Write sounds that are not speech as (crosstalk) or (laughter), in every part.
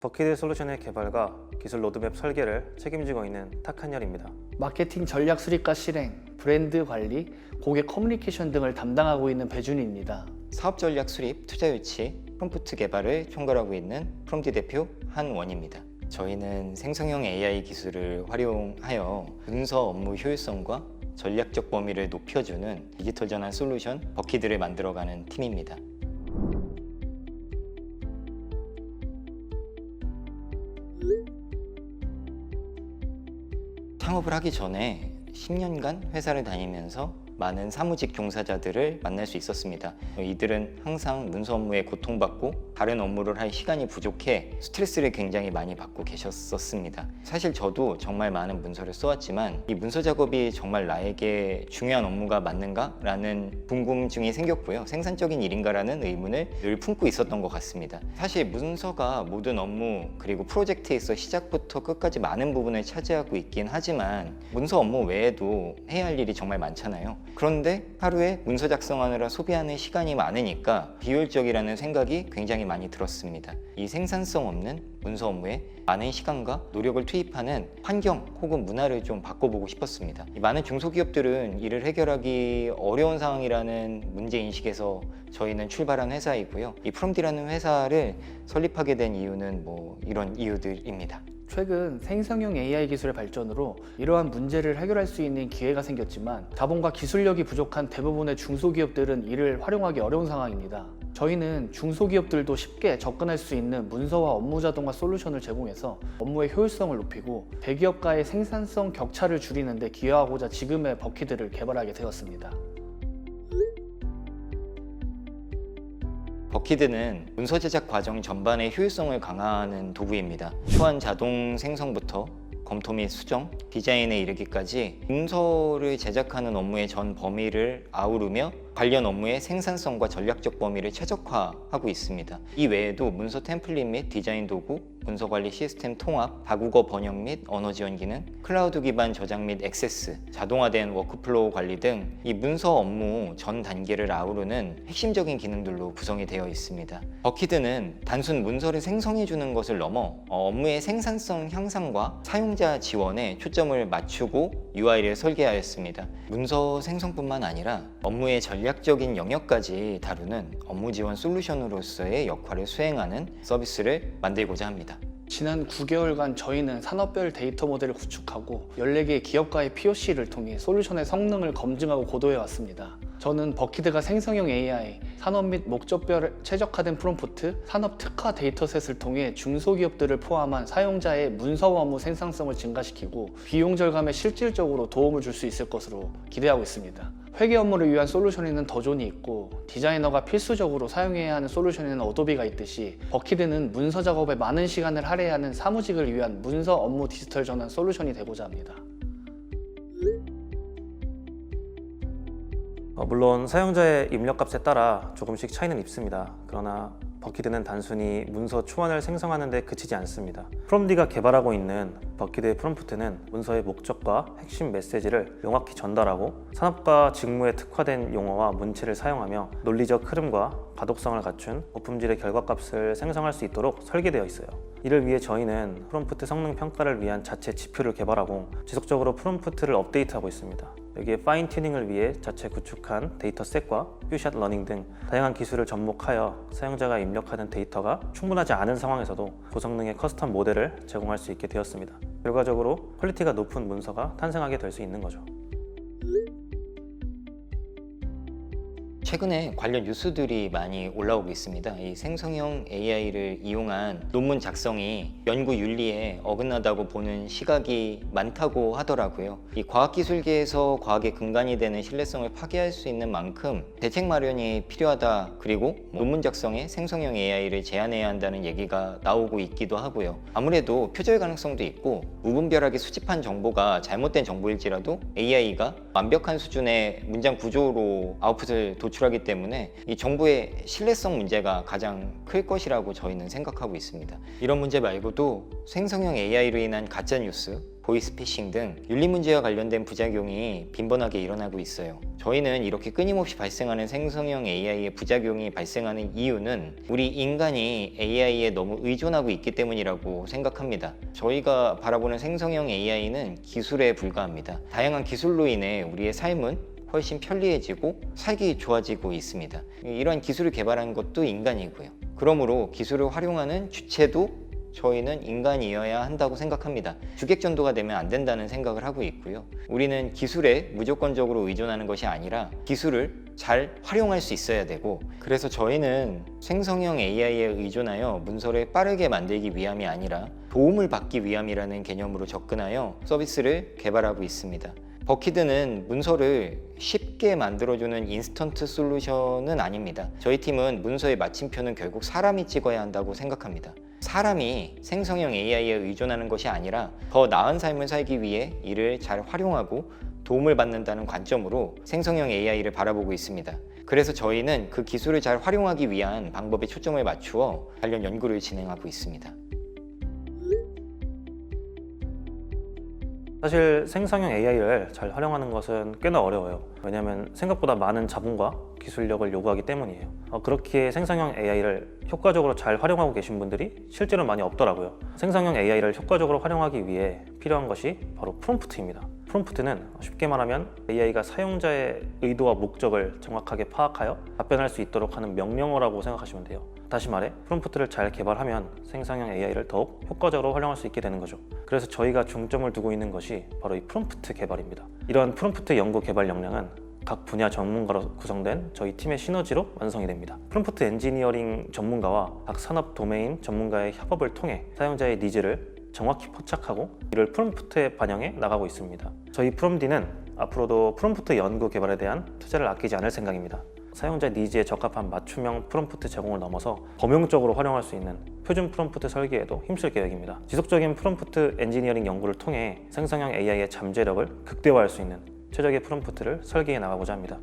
버키드 솔루션의 개발과 기술 로드맵 설계를 책임지고 있는 탁한열입니다. 마케팅 전략 수립과 실행, 브랜드 관리, 고객 커뮤니케이션 등을 담당하고 있는 배준희입니다. 사업 전략 수립, 투자 유치, 프롬프트 개발을 총괄하고 있는 프롬디 대표 한원입니다. 저희는 생성형 AI 기술을 활용하여 문서 업무 효율성과 전략적 범위를 높여주는 디지털 전환 솔루션 버키드를 만들어가는 팀입니다. 창업을 하기 전에 10년간 회사를 다니면서 많은 사무직 종사자들을 만날 수 있었습니다. 이들은 항상 문서 업무에 고통받고 다른 업무를 할 시간이 부족해 스트레스를 굉장히 많이 받고 계셨었습니다. 사실 저도 정말 많은 문서를 써왔지만 이 문서 작업이 정말 나에게 중요한 업무가 맞는가 라는 궁금증이 생겼고요. 생산적인 일인가라는 의문을 늘 품고 있었던 것 같습니다. 사실 문서가 모든 업무 그리고 프로젝트에서 시작부터 끝까지 많은 부분을 차지하고 있긴 하지만 문서 업무 외에도 해야 할 일이 정말 많잖아요. 그런데 하루에 문서 작성하느라 소비하는 시간이 많으니까 비효율적이라는 생각이 굉장히 많이 들었습니다. 이 생산성 없는 문서 업무에 많은 시간과 노력을 투입하는 환경 혹은 문화를 좀 바꿔보고 싶었습니다. 이 많은 중소기업들은 이를 해결하기 어려운 상황이라는 문제 인식에서 저희는 출발한 회사이고요. 이 프롬디라는 회사를 설립하게 된 이유는 뭐 이런 이유들입니다. 최근 생성형 AI 기술의 발전으로 이러한 문제를 해결할 수 있는 기회가 생겼지만 자본과 기술력이 부족한 대부분의 중소기업들은 이를 활용하기 어려운 상황입니다. 저희는 중소기업들도 쉽게 접근할 수 있는 문서와 업무 자동화 솔루션을 제공해서 업무의 효율성을 높이고 대기업과의 생산성 격차를 줄이는 데 기여하고자 지금의 버키드를 개발하게 되었습니다. 버키드는 문서 제작 과정 전반의 효율성을 강화하는 도구입니다. 초안 자동 생성부터 검토 및 수정, 디자인에 이르기까지 문서를 제작하는 업무의 전 범위를 아우르며 관련 업무의 생산성과 전략적 범위를 최적화하고 있습니다. 이 외에도 문서 템플릿 및 디자인 도구, 문서 관리 시스템 통합, 다국어 번역 및 언어 지원 기능, 클라우드 기반 저장 및 액세스, 자동화된 워크플로우 관리 등 이 문서 업무 전 단계를 아우르는 핵심적인 기능들로 구성이 되어 있습니다. 버키드는 단순 문서를 생성해 주는 것을 넘어 어, 업무의 생산성 향상과 사용자 지원에 초점을 맞추고 UI를 설계하였습니다. 문서 생성뿐만 아니라 업무의 전략 적인 영역까지 다루는 업무 지원 솔루션으로서의 역할을 수행하는 서비스를 만들고자 합니다. 지난 9개월간 저희는 산업별 데이터 모델을 구축하고 14개의 기업과의 POC를 통해 솔루션의 성능을 검증하고 고도해 왔습니다. 저는 버키드가 생성형 AI, 산업 및 목적별 최적화된 프롬프트, 산업 특화 데이터셋을 통해 중소기업들을 포함한 사용자의 문서와 업무 생산성을 증가시키고 비용 절감에 실질적으로 도움을 줄 수 있을 것으로 기대하고 있습니다. 회계 업무를 위한 솔루션에는 더존이 있고 디자이너가 필수적으로 사용해야 하는 솔루션에는 어도비가 있듯이 버키드는 문서 작업에 많은 시간을 할애하는 사무직을 위한 문서 업무 디지털 전환 솔루션이 되고자 합니다. 물론 사용자의 입력값에 따라 조금씩 차이는 있습니다. 그러나 버키드는 단순히 문서 초안을 생성하는 데 그치지 않습니다. 프롬디가 개발하고 있는 버키드의 프롬프트는 문서의 목적과 핵심 메시지를 명확히 전달하고 산업과 직무에 특화된 용어와 문체를 사용하며 논리적 흐름과 가독성을 갖춘 고품질의 결과값을 생성할 수 있도록 설계되어 있어요. 이를 위해 저희는 프롬프트 성능 평가를 위한 자체 지표를 개발하고 지속적으로 프롬프트를 업데이트하고 있습니다. 여기에 파인 튜닝을 위해 자체 구축한 데이터셋과 퓨샷 러닝 등 다양한 기술을 접목하여 사용자가 입력하는 데이터가 충분하지 않은 상황에서도 고성능의 커스텀 모델을 제공할 수 있게 되었습니다. 결과적으로 퀄리티가 높은 문서가 탄생하게 될 수 있는 거죠. 최근에 관련 뉴스들이 많이 올라오고 있습니다. 이 생성형 AI를 이용한 논문 작성이 연구 윤리에 어긋나다고 보는 시각이 많다고 하더라고요. 이 과학기술계에서 과학의 근간이 되는 신뢰성을 파괴할 수 있는 만큼 대책 마련이 필요하다. 그리고 논문 작성에 생성형 AI를 제한해야 한다는 얘기가 나오고 있기도 하고요. 아무래도 표절 가능성도 있고 무분별하게 수집한 정보가 잘못된 정보일지라도 AI가 완벽한 수준의 문장 구조로 아웃풋을 도출 노출하기 때문에 이 정부의 신뢰성 문제가 가장 클 것이라고 저희는 생각하고 있습니다. 이런 문제 말고도 생성형 AI로 인한 가짜 뉴스, 보이스피싱 등 윤리 문제와 관련된 부작용이 빈번하게 일어나고 있어요. 저희는 이렇게 끊임없이 발생하는 생성형 AI의 부작용이 발생하는 이유는 우리 인간이 AI에 너무 의존하고 있기 때문이라고 생각합니다. 저희가 바라보는 생성형 AI는 기술에 불과합니다. 다양한 기술로 인해 우리의 삶은 훨씬 편리해지고 살기 좋아지고 있습니다. 이러한 기술을 개발한 것도 인간이고요. 그러므로 기술을 활용하는 주체도 저희는 인간이어야 한다고 생각합니다. 주객전도가 되면 안 된다는 생각을 하고 있고요. 우리는 기술에 무조건적으로 의존하는 것이 아니라 기술을 잘 활용할 수 있어야 되고 그래서 저희는 생성형 AI에 의존하여 문서를 빠르게 만들기 위함이 아니라 도움을 받기 위함이라는 개념으로 접근하여 서비스를 개발하고 있습니다. 버키드는 문서를 쉽게 만들어주는 인스턴트 솔루션은 아닙니다. 저희 팀은 문서의 마침표는 결국 사람이 찍어야 한다고 생각합니다. 사람이 생성형 AI에 의존하는 것이 아니라 더 나은 삶을 살기 위해 이를 잘 활용하고 도움을 받는다는 관점으로 생성형 AI를 바라보고 있습니다. 그래서 저희는 그 기술을 잘 활용하기 위한 방법에 초점을 맞추어 관련 연구를 진행하고 있습니다. 사실 생성형 AI를 잘 활용하는 것은 꽤나 어려워요. 왜냐하면 생각보다 많은 자본과 기술력을 요구하기 때문이에요. 어, 그렇게 생성형 AI를 효과적으로 잘 활용하고 계신 분들이 실제로 많이 없더라고요. 생성형 AI를 효과적으로 활용하기 위해 필요한 것이 바로 프롬프트입니다. 프롬프트는 쉽게 말하면 AI가 사용자의 의도와 목적을 정확하게 파악하여 답변할 수 있도록 하는 명령어라고 생각하시면 돼요. 다시 말해 프롬프트를 잘 개발하면 생성형 AI를 더욱 효과적으로 활용할 수 있게 되는 거죠. 그래서 저희가 중점을 두고 있는 것이 바로 이 프롬프트 개발입니다. 이러한 프롬프트 연구 개발 역량은 각 분야 전문가로 구성된 저희 팀의 시너지로 완성이 됩니다. 프롬프트 엔지니어링 전문가와 각 산업 도메인 전문가의 협업을 통해 사용자의 니즈를 정확히 포착하고 이를 프롬프트에 반영해 나가고 있습니다. 저희 프롬디는 앞으로도 프롬프트 연구 개발에 대한 투자를 아끼지 않을 생각입니다. 사용자 니즈에 적합한 맞춤형 프롬프트 제공을 넘어서 범용적으로 활용할 수 있는 표준 프롬프트 설계에도 힘쓸 계획입니다. 지속적인 프롬프트 엔지니어링 연구를 통해 생성형 AI의 잠재력을 극대화할 수 있는 최적의 프롬프트를 설계해 나가고자 합니다.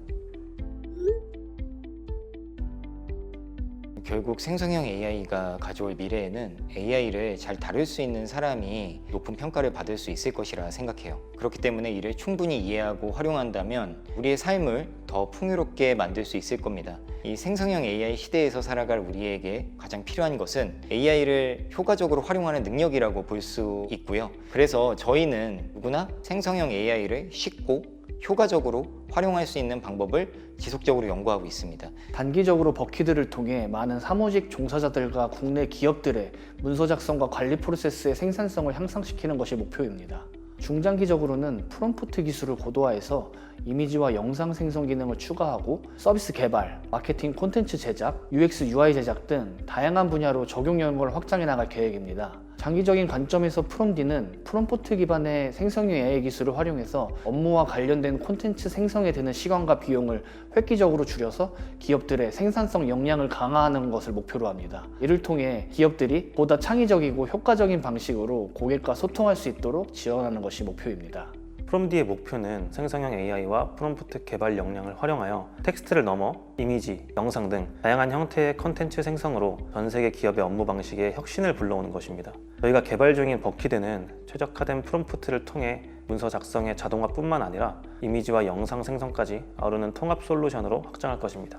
결국 생성형 AI가 가져올 미래에는 AI를 잘 다룰 수 있는 사람이 높은 평가를 받을 수 있을 것이라 생각해요. 그렇기 때문에 이를 충분히 이해하고 활용한다면 우리의 삶을 더 풍요롭게 만들 수 있을 겁니다. 이 생성형 AI 시대에서 살아갈 우리에게 가장 필요한 것은 AI를 효과적으로 활용하는 능력이라고 볼 수 있고요. 그래서 저희는 누구나 생성형 AI를 쉽고 효과적으로 활용할 수 있는 방법을 지속적으로 연구하고 있습니다. 단기적으로 버키드를 통해 많은 사무직 종사자들과 국내 기업들의 문서 작성과 관리 프로세스의 생산성을 향상시키는 것이 목표입니다. 중장기적으로는 프롬프트 기술을 고도화해서 이미지와 영상 생성 기능을 추가하고 서비스 개발, 마케팅 콘텐츠 제작, UX, UI 제작 등 다양한 분야로 적용 영역을 확장해 나갈 계획입니다. 장기적인 관점에서 프롬디는 프롬프트 기반의 생성형 AI 기술을 활용해서 업무와 관련된 콘텐츠 생성에 드는 시간과 비용을 획기적으로 줄여서 기업들의 생산성 역량을 강화하는 것을 목표로 합니다. 이를 통해 기업들이 보다 창의적이고 효과적인 방식으로 고객과 소통할 수 있도록 지원하는 것이 목표입니다. 프롬디의 목표는 생성형 AI와 프롬프트 개발 역량을 활용하여 텍스트를 넘어 이미지, 영상 등 다양한 형태의 컨텐츠 생성으로 전 세계 기업의 업무 방식에 혁신을 불러오는 것입니다. 저희가 개발 중인 버키드는 최적화된 프롬프트를 통해 문서 작성의 자동화뿐만 아니라 이미지와 영상 생성까지 아우르는 통합 솔루션으로 확장할 것입니다.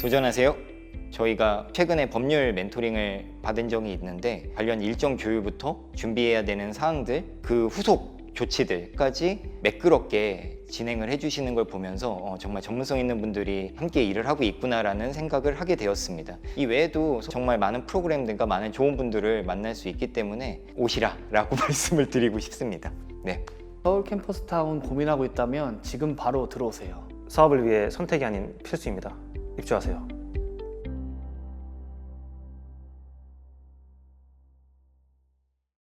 도전하세요. 저희가 최근에 법률 멘토링을 받은 적이 있는데 관련 일정 조율부터 준비해야 되는 사항들 그 후속 조치들까지 매끄럽게 진행을 해주시는 걸 보면서 어, 정말 전문성 있는 분들이 함께 일을 하고 있구나라는 생각을 하게 되었습니다. 이 외에도 정말 많은 프로그램들과 많은 좋은 분들을 만날 수 있기 때문에 오시라라고 (laughs) 말씀을 드리고 싶습니다. 네. 서울 캠퍼스 타운 고민하고 있다면 지금 바로 들어오세요. 사업을 위해 선택이 아닌 필수입니다. 입주하세요.